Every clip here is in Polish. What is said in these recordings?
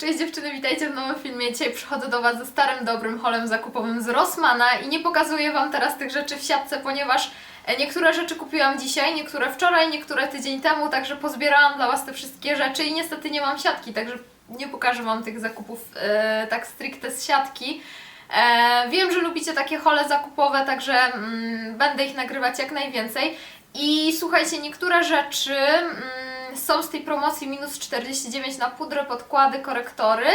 Cześć dziewczyny, witajcie w nowym filmie. Dzisiaj przychodzę do Was ze starym, dobrym holem zakupowym z Rossmana i nie pokazuję Wam teraz tych rzeczy w siatce, ponieważ e, niektóre rzeczy kupiłam dzisiaj, niektóre wczoraj, niektóre tydzień temu, także pozbierałam dla Was te wszystkie rzeczy i niestety nie mam siatki, także nie pokażę Wam tych zakupów e, tak stricte z siatki. E, wiem, że lubicie takie hole zakupowe, także mm, będę ich nagrywać jak najwięcej. I słuchajcie, niektóre rzeczy mm, są z tej promocji minus 49 na pudrę, podkłady, korektory,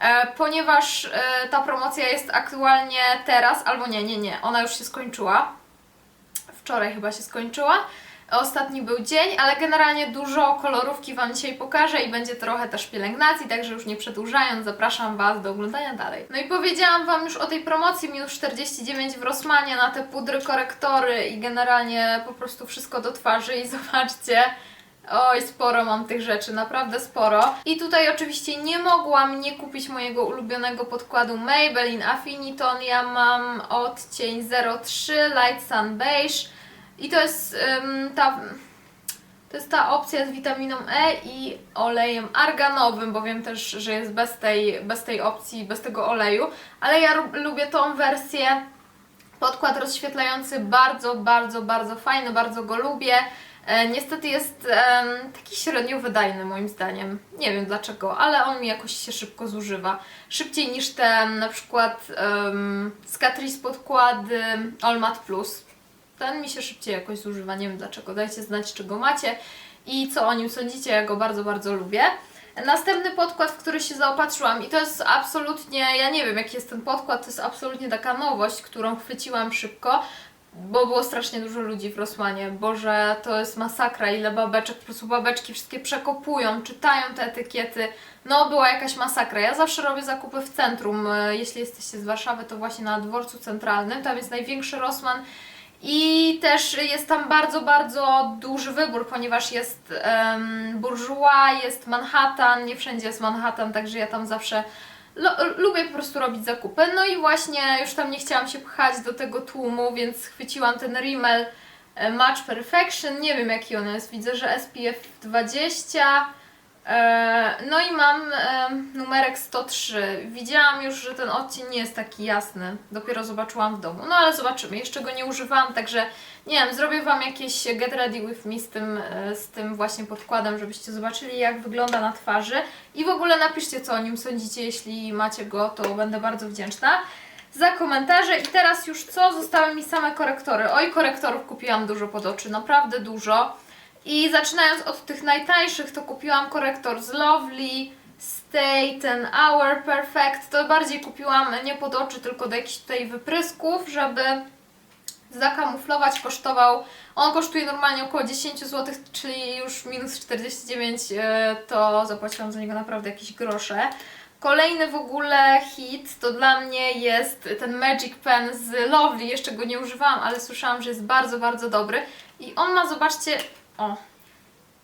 e, ponieważ e, ta promocja jest aktualnie teraz, albo nie, nie, nie, ona już się skończyła. Wczoraj chyba się skończyła. Ostatni był dzień, ale generalnie dużo kolorówki Wam dzisiaj pokażę i będzie trochę też pielęgnacji, także już nie przedłużając, zapraszam Was do oglądania dalej. No i powiedziałam Wam już o tej promocji minus 49 w Rossmanie na te pudry, korektory i generalnie po prostu wszystko do twarzy i zobaczcie, Oj, sporo mam tych rzeczy, naprawdę sporo. I tutaj oczywiście nie mogłam nie kupić mojego ulubionego podkładu Maybelline Affiniton. Ja mam odcień 03 Light Sun Beige i to jest ta... To jest ta opcja z witaminą E i olejem arganowym, bo wiem też, że jest bez tej, bez tej opcji, bez tego oleju, ale ja lubię tą wersję. Podkład rozświetlający bardzo, bardzo, bardzo fajny, bardzo go lubię. E, niestety jest taki średnio wydajny moim zdaniem. Nie wiem dlaczego, ale on mi jakoś się szybko zużywa. Szybciej niż ten na przykład um, z Catrice podkłady All Matte Plus. Ten mi się szybciej jakoś zużywa, nie wiem dlaczego. Dajcie znać, czy go macie i co o nim sądzicie. Ja go bardzo, bardzo lubię. Następny podkład, w który się zaopatrzyłam i to jest absolutnie, ja nie wiem jaki jest ten podkład, to jest absolutnie taka nowość, którą chwyciłam szybko, bo było strasznie dużo ludzi w Rosmanie. Boże, to jest masakra, ile babeczek, po prostu babeczki wszystkie przekopują, czytają te etykiety. No, była jakaś masakra. Ja zawsze robię zakupy w centrum. e, Jeśli jesteście z Warszawy, to właśnie na dworcu centralnym. Tam jest największy Rosman. I też jest tam bardzo, bardzo duży wybór, ponieważ jest um, Bourjois, jest Manhattan, nie wszędzie jest Manhattan, także ja tam zawsze lubię po prostu robić zakupy. No i właśnie już tam nie chciałam się pchać do tego tłumu, więc chwyciłam ten Rimmel e, Match Perfection, nie wiem jaki on jest, widzę, że SPF 20. E, No i mam e, numerek 103. Widziałam już, że ten odcień nie jest taki jasny. Dopiero zobaczyłam w domu. No ale zobaczymy. Jeszcze go nie używałam, także nie wiem, zrobię Wam jakieś get ready with me z tym, e, z tym właśnie podkładem, żebyście zobaczyli jak wygląda na twarzy. I w ogóle napiszcie co o nim sądzicie, jeśli macie go, to będę bardzo wdzięczna za komentarze. I teraz już co? Zostały mi same korektory. Oj, korektorów kupiłam dużo pod oczy, naprawdę dużo. I zaczynając od tych najtańszych, to kupiłam korektor z Lovely, Stay, ten Hour Perfect. To bardziej kupiłam nie pod oczy, tylko do jakichś tutaj wyprysków, żeby zakamuflować. Kosztował, on kosztuje normalnie około 10 zł, czyli już minus 49, e, to zapłaciłam za niego naprawdę jakieś grosze. Kolejny w ogóle hit to dla mnie jest ten Magic Pen z Lovely. Jeszcze go nie używałam, ale słyszałam, że jest bardzo, bardzo dobry. I on ma, zobaczcie, o,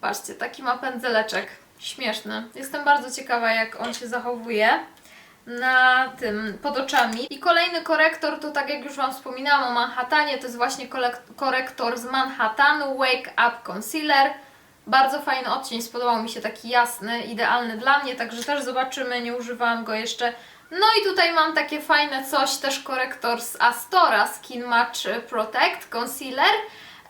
patrzcie, taki ma pędzeleczek. Śmieszny. Jestem bardzo ciekawa, jak on się zachowuje na tym, pod oczami. I kolejny korektor to tak jak już Wam wspominałam o Manhattanie, to jest właśnie korektor z Manhattanu Wake Up Concealer. Bardzo fajny odcień, spodobał mi się taki jasny, idealny dla mnie, także też zobaczymy, nie używałam go jeszcze. No i tutaj mam takie fajne coś, też korektor z Astora Skin Match Protect Concealer.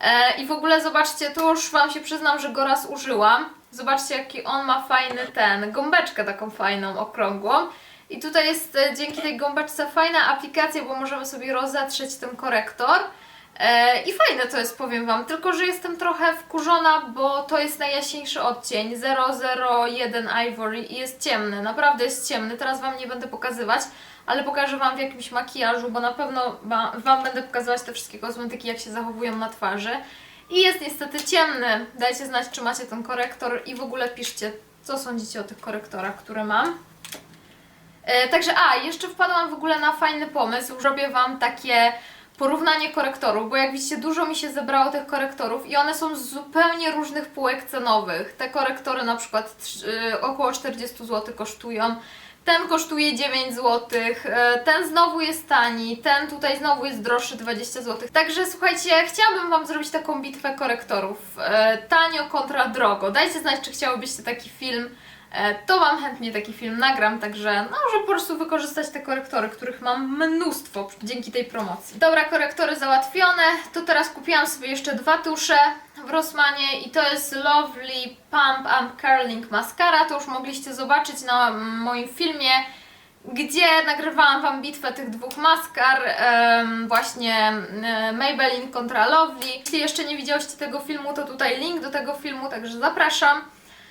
E, I w ogóle zobaczcie, tu już Wam się przyznam, że go raz użyłam. Zobaczcie, jaki on ma fajny ten, gąbeczkę taką fajną, okrągłą. I tutaj jest e, dzięki tej gąbeczce fajna aplikacja, bo możemy sobie rozetrzeć ten korektor. E, I fajne to jest, powiem Wam, tylko że jestem trochę wkurzona, bo to jest najjaśniejszy odcień 001 Ivory i jest ciemny, naprawdę jest ciemny. Teraz Wam nie będę pokazywać, ale pokażę Wam w jakimś makijażu, bo na pewno wa- Wam będę pokazywać te wszystkie kosmetyki, jak się zachowują na twarzy. I jest niestety ciemny. Dajcie znać, czy macie ten korektor i w ogóle piszcie, co sądzicie o tych korektorach, które mam. E, także, a, jeszcze wpadłam w ogóle na fajny pomysł. Zrobię Wam takie porównanie korektorów, bo jak widzicie, dużo mi się zebrało tych korektorów i one są z zupełnie różnych półek cenowych. Te korektory na przykład y, około 40 zł kosztują. Ten kosztuje 9 zł, ten znowu jest tani, ten tutaj znowu jest droższy 20 zł. Także słuchajcie, chciałabym Wam zrobić taką bitwę korektorów. E, Tanio kontra drogo. Dajcie znać, czy chciałybyście taki film to Wam chętnie taki film nagram, także no, żeby po prostu wykorzystać te korektory, których mam mnóstwo dzięki tej promocji. Dobra, korektory załatwione, to teraz kupiłam sobie jeszcze dwa tusze w Rossmanie i to jest Lovely Pump and Curling Mascara, to już mogliście zobaczyć na moim filmie, gdzie nagrywałam Wam bitwę tych dwóch maskar, właśnie e, Maybelline kontra Lovely. Jeśli jeszcze nie widziałyście tego filmu, to tutaj link do tego filmu, także zapraszam.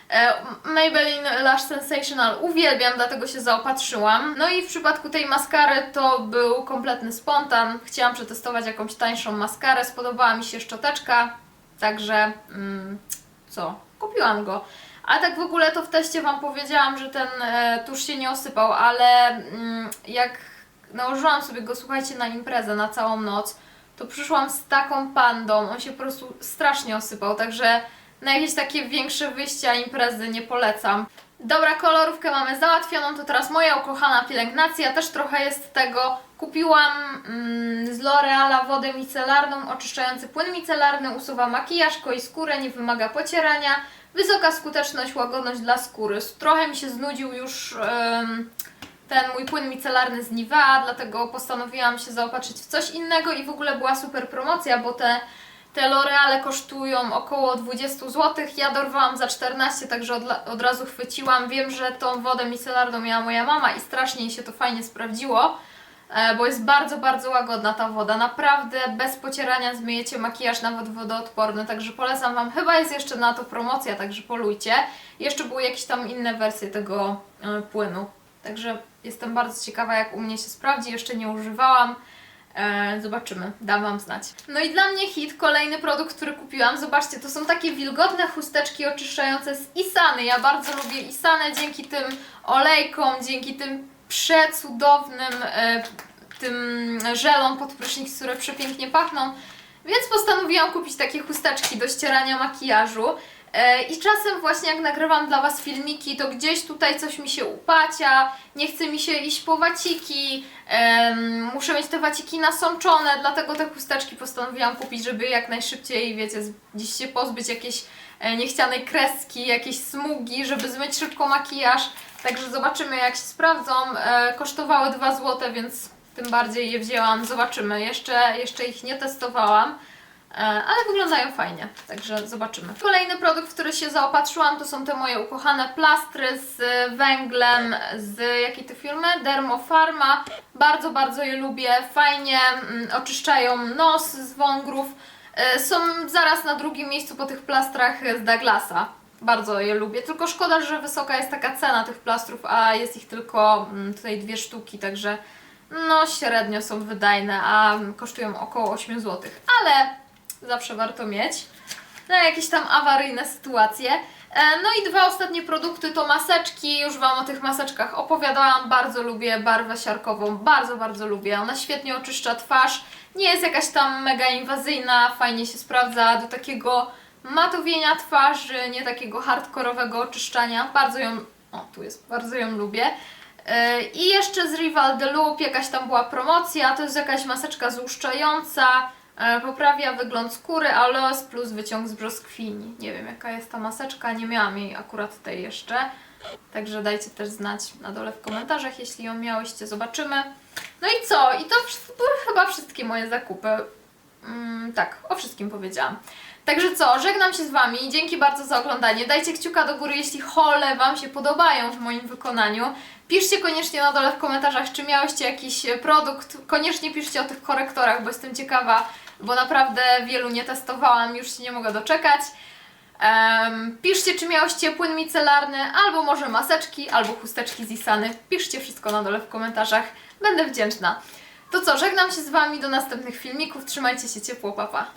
E, Maybelline Lash Sensational uwielbiam, dlatego się zaopatrzyłam. No i w przypadku tej maskary to był kompletny spontan. Chciałam przetestować jakąś tańszą maskarę, spodobała mi się szczoteczka, także mm, co, kupiłam go. A tak w ogóle to w teście Wam powiedziałam, że ten e, tusz się nie osypał, ale mm, jak nałożyłam sobie go, słuchajcie, na imprezę na całą noc, to przyszłam z taką pandą, on się po prostu strasznie osypał, także na jakieś takie większe wyjścia, imprezy nie polecam. Dobra, kolorówkę mamy załatwioną, to teraz moja ukochana pielęgnacja, też trochę jest tego. Kupiłam mm, z L'Oreala wodę micelarną, oczyszczający płyn micelarny, usuwa makijaż, koi skórę, nie wymaga pocierania. Wysoka skuteczność, łagodność dla skóry. Trochę mi się znudził już em, ten mój płyn micelarny z Nivea, dlatego postanowiłam się zaopatrzyć w coś innego i w ogóle była super promocja, bo te, te L'Oreale kosztują około 20 zł. Ja dorwałam za 14, także od, od razu chwyciłam. Wiem, że tą wodę micelarną miała moja mama i strasznie jej się to fajnie sprawdziło. E, bo jest bardzo, bardzo łagodna ta woda. Naprawdę bez pocierania zmyjecie makijaż nawet wodoodporny, także polecam Wam. Chyba jest jeszcze na to promocja, także polujcie. Jeszcze były jakieś tam inne wersje tego e, płynu. Także jestem bardzo ciekawa, jak u mnie się sprawdzi. Jeszcze nie używałam. E, zobaczymy, dam Wam znać. No i dla mnie hit, kolejny produkt, który kupiłam. Zobaczcie, to są takie wilgotne chusteczki oczyszczające z Isany. Ja bardzo lubię Isanę dzięki tym olejkom, dzięki tym przecudownym e, tym żelom pod prysznic, które przepięknie pachną. Więc postanowiłam kupić takie chusteczki do ścierania makijażu. E, I czasem właśnie jak nagrywam dla Was filmiki, to gdzieś tutaj coś mi się upacia, nie chce mi się iść po waciki, muszę mieć te waciki nasączone, dlatego te chusteczki postanowiłam kupić, żeby jak najszybciej, wiecie, gdzieś się pozbyć jakiejś e, niechcianej kreski, jakiejś smugi, żeby zmyć szybko makijaż. Także zobaczymy jak się sprawdzą. E, kosztowały 2 zł, więc tym bardziej je wzięłam. Zobaczymy. Jeszcze, jeszcze ich nie testowałam. E, ale wyglądają fajnie, także zobaczymy. Kolejny produkt, w który się zaopatrzyłam, to są te moje ukochane plastry z węglem z jakiej to firmy? Dermofarma. Bardzo, bardzo je lubię. Fajnie mm, oczyszczają nos z wągrów. E, Są zaraz na drugim miejscu po tych plastrach z Douglasa. Bardzo je lubię, tylko szkoda, że wysoka jest taka cena tych plastrów, a jest ich tylko mm, tutaj dwie sztuki, także no średnio są wydajne, a kosztują około 8 zł. Ale zawsze warto mieć na jakieś tam awaryjne sytuacje. E, No i dwa ostatnie produkty to maseczki. Już Wam o tych maseczkach opowiadałam. Bardzo lubię barwę siarkową, bardzo, bardzo lubię. Ona świetnie oczyszcza twarz. Nie jest jakaś tam mega inwazyjna, fajnie się sprawdza do takiego matowienia twarzy, nie takiego hardkorowego oczyszczania. Bardzo ją, o tu jest, bardzo ją lubię. Yy, I jeszcze z Rival de Loop jakaś tam była promocja, to jest jakaś maseczka złuszczająca, poprawia wygląd skóry, aloes plus wyciąg z brzoskwini. Nie wiem jaka jest ta maseczka, nie miałam jej akurat tej jeszcze, także dajcie też znać na dole w komentarzach, jeśli ją miałyście, zobaczymy. No i co? I to były chyba wszystkie moje zakupy. Mm, tak, o wszystkim powiedziałam. Także co, żegnam się z Wami, dzięki bardzo za oglądanie. Dajcie kciuka do góry, jeśli hole Wam się podobają w moim wykonaniu. Piszcie koniecznie na dole w komentarzach, czy miałyście jakiś produkt. Koniecznie piszcie o tych korektorach, bo jestem ciekawa, bo naprawdę wielu nie testowałam, już się nie mogę doczekać. Em, piszcie, czy miałyście płyn micelarny, albo może maseczki, albo chusteczki z Isany. Piszcie wszystko na dole w komentarzach, będę wdzięczna. To co, żegnam się z Wami do następnych filmików, trzymajcie się ciepło, papa.